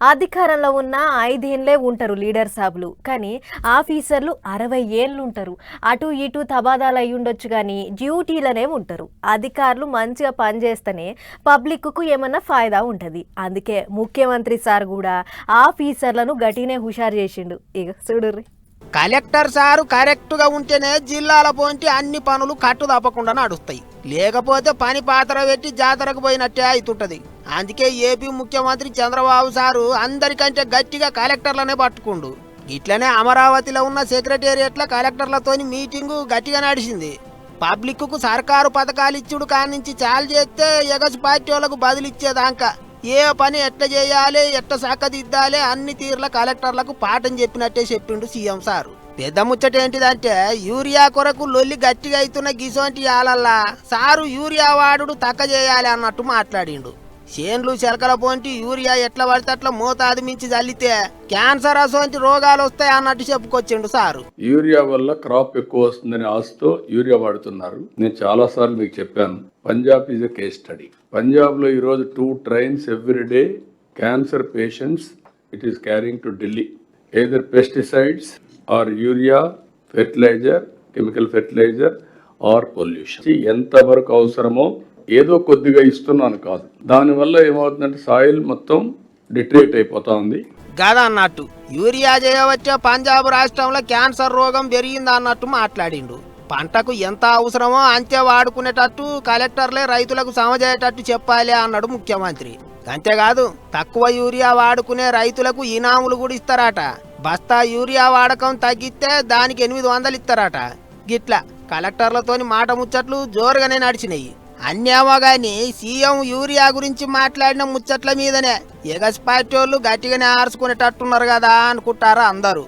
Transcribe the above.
అధికారంలో ఉన్న ఐదేళ్ళే ఉంటారు లీడర్ సాబులు. కానీ ఆఫీసర్లు అరవై ఏళ్ళు ఉంటారు. అటు ఇటు తబాదాలు అయి ఉండొచ్చు కానీ డ్యూటీలనే ఉంటారు. అధికారులు మంచిగా పనిచేస్తేనే పబ్లిక్కు ఏమన్నా ఫాయిదా ఉంటుంది. అందుకే ముఖ్యమంత్రి సార్ కూడా ఆఫీసర్లను గట్టినే హుషారు చేసిండు. ఇక చూడుర్రి. కలెక్టర్ సారు కరెక్ట్గా ఉంటేనే జిల్లాల పోంటి అన్ని పనులు కట్టు తప్పకుండా నడుస్తాయి. లేకపోతే పని పాత్ర పెట్టి జాతరకు పోయినట్టే అవుతుంటది అందుకే ఏపీ ముఖ్యమంత్రి చంద్రబాబు సారు అందరికంటే గట్టిగా కలెక్టర్లనే పట్టుకుండు. ఇట్లనే అమరావతిలో ఉన్న సెక్రటేరియట్ల కలెక్టర్లతోని మీటింగు గట్టిగా నడిచింది. పబ్లిక్కు సర్కారు పథకాలు ఇచ్చుడు కానించి చాలు చేస్తే ఎగసి పార్టీ వాళ్ళకు బదులిచ్చేదాకా. ఏ పని ఎట్ట చేయాలి ఎట్ట సక్కదిద్దాలి అన్ని తీర్ల కలెక్టర్లకు పాఠం చెప్పినట్టే చెప్పిండు సీఎం సారు. పెద్ద ముచ్చట ఏంటిదంటే యూరియా కొరకు లొల్లి గట్టిగా అవుతున్న గిసోంటి ఆలల్లా సారు యూరియా వాడుడు తక్క చేయాలి అన్నట్టు మాట్లాడిండు. చేన్లు చెలకల పోంటి యూరియా ఎట్లా పడితే అట్లా మోతాదు మించి చల్లితే క్యాన్సర్ అసోంటి రోగాలు వస్తాయి అన్నట్టు చెప్పుకొచ్చిండు సారు. యూరియా వల్ల క్రాప్ ఎక్కువ వస్తుందని ఆశతో యూరియా వాడుతున్నారు. నేను చాలా సార్లు మీకు చెప్పాను Punjab is a case study పంజాబ్లో ఈరోజు two trains every day cancer patients it is carrying to Delhi either pesticides or urea fertilizer chemical fertilizer or pollution ఎంతవరకు అవసరమో ఏదో కొద్దిగా ఇస్తున్నాను కాదు. దానివల్ల ఏమవుతుందంటే సాయిల్ మొత్తం డిట్రేట్ అయిపోతా ఉంది. కాదా అన్నట్టు. యూరియా చేయవచ్చే పంజాబ్ రాష్ట్రంలో క్యాన్సర్ రోగం పెరిగిందన్నట్టు మాట్లాడిండు. పంటకు ఎంత అవసరమో అంతే వాడుకునేటట్టు కలెక్టర్లే రైతులకు సమజేయటట్టు చెప్పాలి అన్నాడు ముఖ్యమంత్రి. అంతేకాదు తక్కువ యూరియా వాడుకునే రైతులకు ఇనాములు కూడా ఇస్తారట. బస్తా యూరియా వాడకం తగ్గిస్తే దానికి ఎనిమిది వందలు ఇస్తారట. గిట్లా కలెక్టర్లతోని మాట ముచ్చట్లు జోరుగానే నడిచినాయి. అన్నేమో గాని సీఎం యూరియా గురించి మాట్లాడిన ముచ్చట్ల మీదనే ఎగస్ పార్టీ వాళ్ళు గట్టిగానే ఆర్చుకునేటట్టున్నారు కదా అనుకుంటారా అందరూ.